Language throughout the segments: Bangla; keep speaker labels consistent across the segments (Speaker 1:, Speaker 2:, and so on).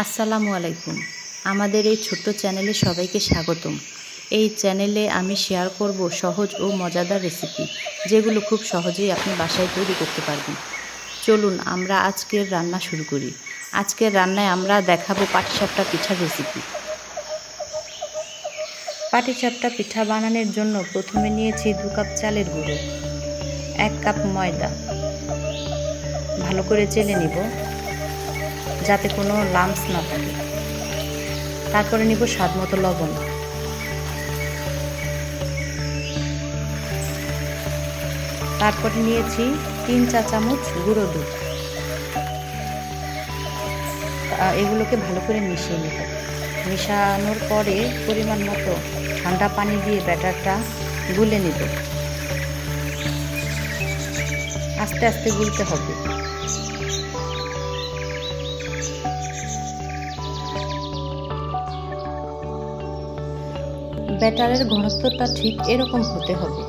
Speaker 1: আসসালামু আলাইকুম। আমাদের এই ছোট্ট চ্যানেলে সবাইকে স্বাগতম। এই চ্যানেলে আমি শেয়ার করব সহজ ও মজাদার রেসিপি, যেগুলো খুব সহজেই আপনি বাসায় তৈরি করতে পারবেন। চলুন আমরা আজকের রান্না শুরু করি। আজকের রান্নায় আমরা দেখাবো পাটিসাপটা পিঠার রেসিপি। পাটিসাপটা পিঠা বানানোর জন্য প্রথমে নিয়েছি দু কাপ চালের গুঁড়ো, এক কাপ ময়দা। ভালো করে চেলে নিব। যাতে কোনো লাম্পস না থাকে। তারপরে নিব স্বাদ মতো লবণ। তারপরে নিয়েছি তিন চা চামচ গুঁড়ো দুধ। এগুলোকে ভালো করে মিশিয়ে নেব। মেশানোর পরে পরিমাণ মতো ঠান্ডা পানি দিয়ে ব্যাটারটা গুলে নেব। আস্তে আস্তে গুলতে হবে। ব্যাটারের ঘনত্বটা ঠিক এরকম হতে হবে।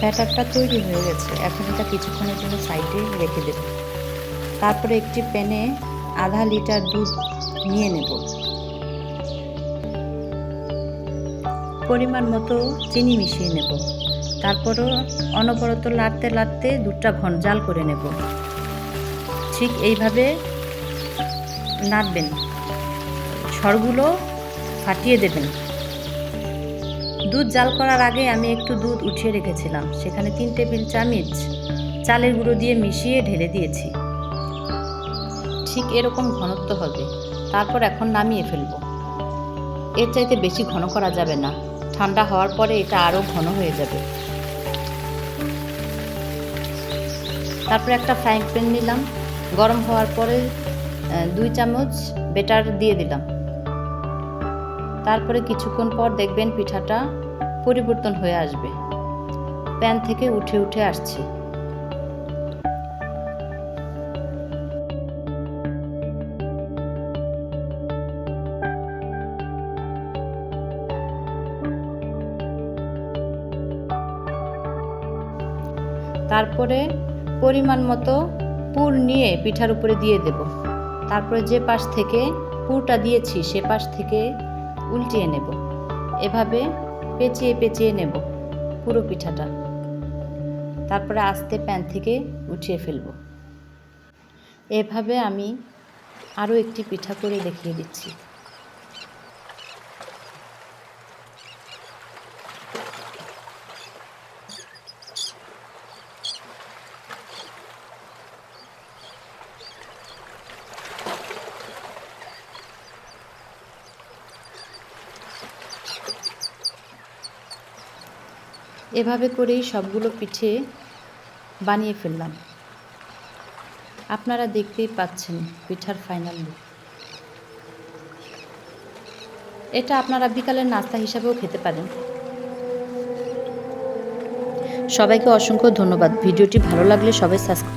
Speaker 1: ব্যাটারটা তৈরি হয়ে গেছে। এখন এটা কিছুক্ষণের জন্য সাইডে রেখে দেব। তারপরে একটি প্যানে আধা লিটার দুধ নিয়ে নেব। পরিমাণ মতো চিনি মিশিয়ে নেব। তারপরও অনবরত লাড়তে লাড়তে দুধটা ঘন জাল করে নেব। ঠিক এইভাবে নাড়বেন। সরগুলো ফাটিয়ে দেবেন। দুধ জাল করার আগে আমি একটু দুধ উঠিয়ে রেখেছিলাম। সেখানে তিন টেবিল চামচ চালের গুঁড়ো দিয়ে মিশিয়ে ঢেলে দিয়েছি। ঠিক এরকম ঘনত্ব হবে। তারপর এখন নামিয়ে ফেলব। এর চাইতে বেশি ঘন করা যাবে না। ঠান্ডা হওয়ার পরে এটা আরও ঘন হয়ে যাবে। তারপরে একটা ফ্রাইং প্যান নিলাম। গরম হওয়ার পরে দুই চামচ বেটার দিয়ে দিলাম। তারপরে কিছুক্ষণ পর দেখবেন পিঠাটা পরিবর্তন হয়ে আসবে। প্যান থেকে উঠে উঠে আসছে। তারপরে পরিমাণ মতো পুর নিয়ে পিঠার উপরে দিয়ে দেব। তারপরে যে পাশ থেকে পুরটা দিয়েছি, সে পাশ থেকে উল্টিয়ে নেব। এভাবে পেঁচিয়ে পেঁচিয়ে নেব পুরো পিঠাটা। তারপরে আস্তে প্যান থেকে উঠিয়ে ফেলব। এভাবে আমি আরও একটি পিঠা করে দেখিয়ে দিচ্ছি। এভাবে করেই সবগুলো পিঠে বানিয়ে ফেললাম। আপনারা দেখতেই পাচ্ছেন পিঠার ফাইনাল লুক এটা আপনারা বিকালের নাস্তা হিসাবেও খেতে পারেন। সবাইকে অসংখ্য ধন্যবাদ। ভিডিওটি ভালো লাগলে সবাই সাবস্ক্রাইব